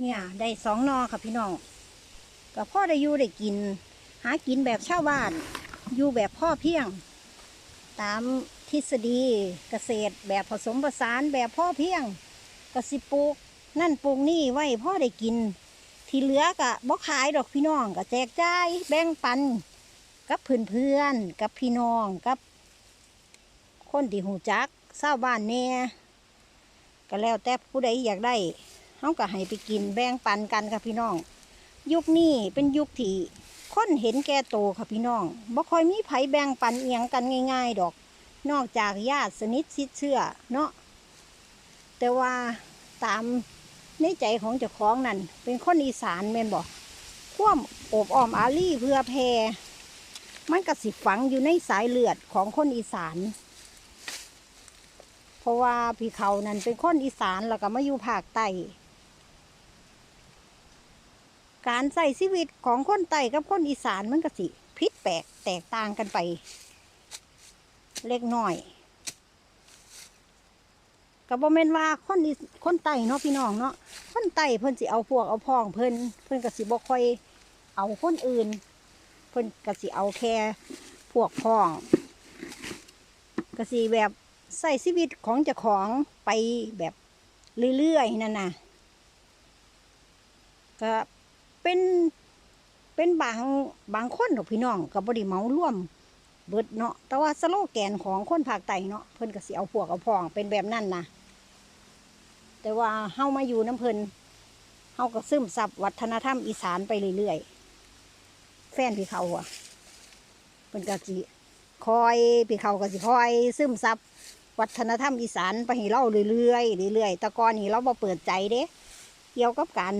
เนี่ยได้สองนอค่ะพี่น้องก็พ่อได้อยู่ได้กิน หากินแบบชาวบ้าน อยู่แบบพ่อเพียง ตามทฤษฎีเกษตรแบบผสมผสานแบบพ่อเพียงก็สิปลูกนั่นปลูกนี่ไว้พ่อได้กิน ที่เหลือกะบ่ขายดอกพี่น้องก็แจกจ่ายแบ่งปัน กับเพื่อนๆกับพี่น้องกับ คนที่หูจักเศร้าวบ้านแหน่ยก็แล้วแต่ผู้ใดอยากได้ เขาก็ให้ไปกินแบ่งปันกันค่ะพี่น้อง ยุคนี้เป็นยุคที่คนเห็นแก่โตค่ะพี่น้องบ่ค่อยมีไผแบ่งปันเอียงกันง่าย ๆ ดอก นอกจากญาติสนิทชิดเชื่อเนาะแต่ว่าตามในใจของเจ้าของนั่นเป็นคนอีสานแม่นบอกควมโอบอ้อมอารีเพื่อแพรมันก็สิฝังอยู่ในสายเลือดของคนอีสาน เพราะว่าพี่เขานั่นเป็นคนอีสานแล้วก็มาอยู่ภาคใต้ การใส่ชีวิตของคนใต้กับคนอีสานมันก็สิพิษแปลกแตกต่างกันไป เล็กน้อยก็บ่แม่นว่าคนคนใต้เนาะพี่น้องเนาะคนใต้เพิ่นสิเอาพวกเอาพ้องเพิ่นเพิ่นก็สิบ่ค่อยเอาคนอื่น เพิ่นก็สิเอาแค่พวกพ้องก็สิแบบใส่ชีวิตของเจ้าของไปแบบเรื่อยๆนั่นน่ะก็ เป็นเป็นบางบางคนดอกพี่น้องก็บ่ได้เหมารวม เบิดเนาะแต่ว่าสโลแกนของคนภาคใต้เนาะเพิ่นก็สิเอาพวกเอาพองเป็นแบบนั้นนะแต่ว่าเฮามาอยู่น้ำเพิ่นเฮาก็ซึมซับวัฒนธรรมอีสานไปเรื่อยๆแฟนพี่เขาอะเพิ่นก็สิคอยพี่เขาก็สิคอย ซึมซับวัฒนธรรมอีสานไปให้เราเรื่อยๆเรื่อยๆแต่ก่อนนี้เราบ่เปิดใจเด้เกี่ยวกับการ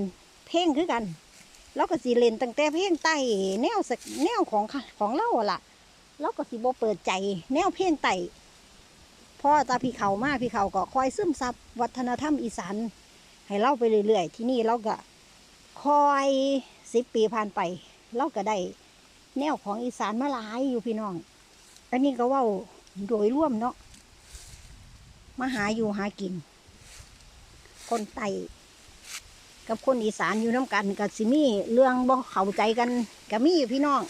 เพลงคือกัน เราก็สิเล่นตั้งแต่เพลงใต้แนวสักแนวของของเราล่ะเราก็สิบเปิดใจ แนวเพลงไต่พ่อตาพี่เขามากพี่เขาก็คอยซึมซับวัฒนธรรมอีสานให้เล่าไปเรื่อยๆ ที่นี่เราก็คอยสิบปีผ่านไปเราก็ได้แนวของอีสานมาหลายอยู่พี่น้อง อันนี้ก็ว่าโดยร่วมเนาะมาหาอยู่หากิน คนไต่ กับคนอีสานอยู่น้ำกันกับสิมี่เรื่องบ่เข้าใจกันกับมีอยู่พี่น้อง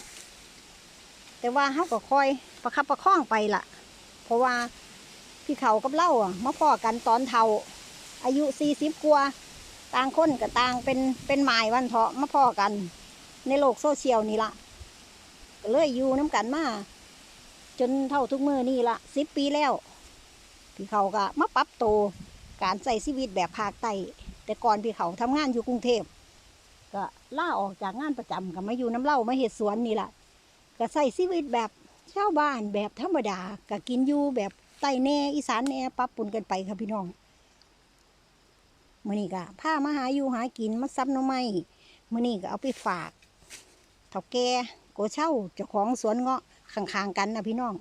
แต่ว่าเขาก็คอยประคับประคองไปล่ะ เพราะว่าพี่เขากับเล่าอะมาพ่อกันตอนเท่าอายุสี่สิบกว่าต่างคนกับต่างเป็นเป็นหมายวันเถาะมาพ่อกัน ในโลกโซเชียลนี่ละก็เลยอยู่น้ำกันมาจนเท่าทุกมือนี่ละสิบปีแล้ว พี่เขาก็มาปรับโตการใส่ชีวิตแบบภาคใต้ แต่ก่อนพี่เขาทำงานอยู่กรุงเทพก็ล่าออกจากงานประจำก็มาอยู่น้ำเล่ามาเห็ดสวนนี่แหละก็ใส่ชีวิตแบบชาวบ้านแบบธรรมดาก็กินอยู่แบบใต้แน่อีสานแน่ปรับปรุนกันไปครับพี่น้องมื่อนี้ก็พามาหาอยู่หากินมาซับน้ำไม้มื่อนี้ก็เอาไปฝากเถ่าแก่โกเช่าเจ้าของสวนเงาะข้างๆกันนะพี่น้อง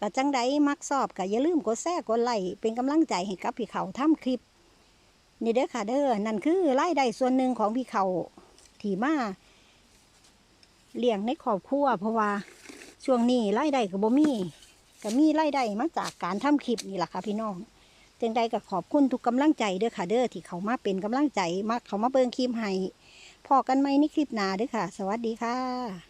ก็จังใดมักชอบก็อย่าลืมกดแชร์กดไลค์เป็นกำลังใจให้กับพี่เขาทำคลิป นี่เด้อค่ะเด้อนั่นคือรายได้ส่วนหนึ่งของพี่เขาที่มาเลี้ยงในครอบครัวเพราะว่าช่วงนี้รายได้ก็บ่มีก็มีรายได้มาจากการทำคลิปนี่แหละค่ะพี่น้องจังใดก็ขอบคุณทุกกำลังใจเด้อค่ะเด้อที่เขามาเป็นกำลังใจมาเขามาเบิ่งคลิปให้พอกันไหมในคลิปหน้าเด้อค่ะ สวัสดีค่ะ